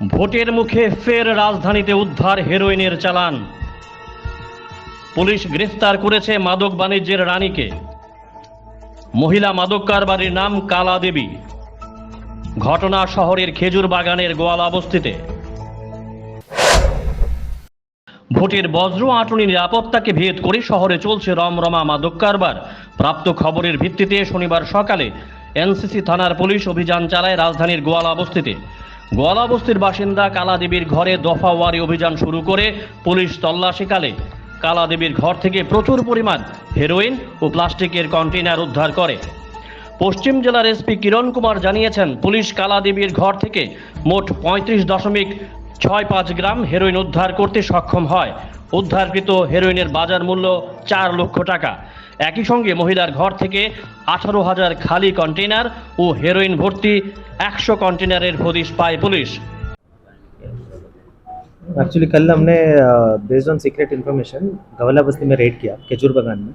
ভোটের মুখে ফের রাজধানীতে উদ্ধার হেরোইনের চালান। পুলিশ গ্রেফতার করেছে মাদক বাণিজ্যের রানীকে। মহিলা মাদক কারবারির নাম কালা দেবী। ঘটনা শহরের খেজুর বাগানের গোয়ালা বস্তিতে ভোটের বজ্র আটনি নিরাপত্তাকে ভেদ করে শহরে চলছে রমরমা মাদক কারবার। প্রাপ্ত খবরের ভিত্তিতে শনিবার সকালে এনসিসি থানার পুলিশ অভিযান চালায় রাজধানীর গোয়ালা বস্তিতে গোয়ালা বস্তির বাসিন্দা কালাদেবীর ঘরে দফাওয়ারি অভিযান শুরু করে পুলিশ তল্লাশিকালে কালা। দেবীর ঘর থেকে প্রচুর পরিমাণ হেরোইন ও প্লাস্টিকের কন্টেনার উদ্ধার করে। পশ্চিম জেলার এসপি কিরণ কুমার জানিয়েছেন, পুলিশ কালাদেবীর ঘর থেকে মোট পঁয়ত্রিশ দশমিক ছয় পাঁচ গ্রাম হেরোইন উদ্ধার করতে সক্ষম হয়। উদ্ধারকৃত হেরোইনের বাজার মূল্য চার লক্ষ টাকা। একই সঙ্গে মহিলার ঘর থেকে আঠারো হাজার খালি কন্টেইনার ও হেরোইন ভর্তি একশো কন্টেইনারের হদিশ পায় পুলিশ एक्चुअली कल हमने based on secret information Gawla बस्ती में रेड किया केचूर बागान में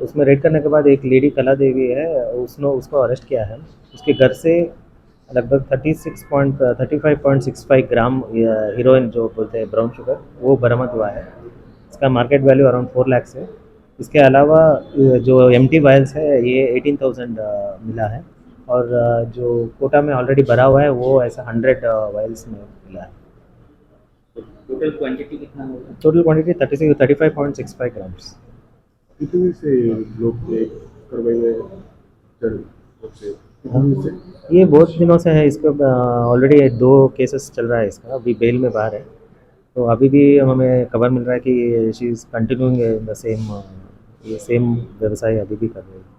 उसमें रेड करने के बाद एक लेडी कला देवी है उसने उसको अरेस्ट किया है उसके घर से लगभग thirty six point thirty five point six five gram heroin जो बोलते हैं ब्राउन शुगर वो बरामद हुआ है इसका market value around four lakhs है इसके अलावा जो एम टी वायल्स है ये एटीन थाउज़ेंड मिला है। और जो कोटा में ऑलरेडी भरा हुआ है वो ऐसा हंड्रेड वायल्स में मिला है। टोटल क्वांटिटी कितना होगा? Total quantity thirty six thirty five point six five grams कितने से लोग से। ये बहुत दिनों से है इसका ऑलरेडी दो केसेस चल रहा है इसका अभी बेल में बाहर है। तो अभी भी हमें खबर मिल रहा है कि she is continuing the same ये सेम व्यवसाय अभी भी कर रही है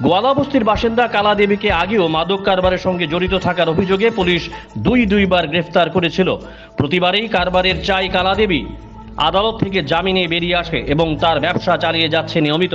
গোয়ালা বস্তির বাসিন্দা কালা দেবীকে আগেও মাদক কারবারের সঙ্গে জড়িত থাকার অভিযোগে পুলিশ দুই দুইবার গ্রেফতার করেছিল প্রতিবারেই কারবারের চাই কালা দেবী আদালত থেকে জামিনে বেরিয়ে আসে এবং তার ব্যবসা চালিয়ে যাচ্ছে নিয়মিত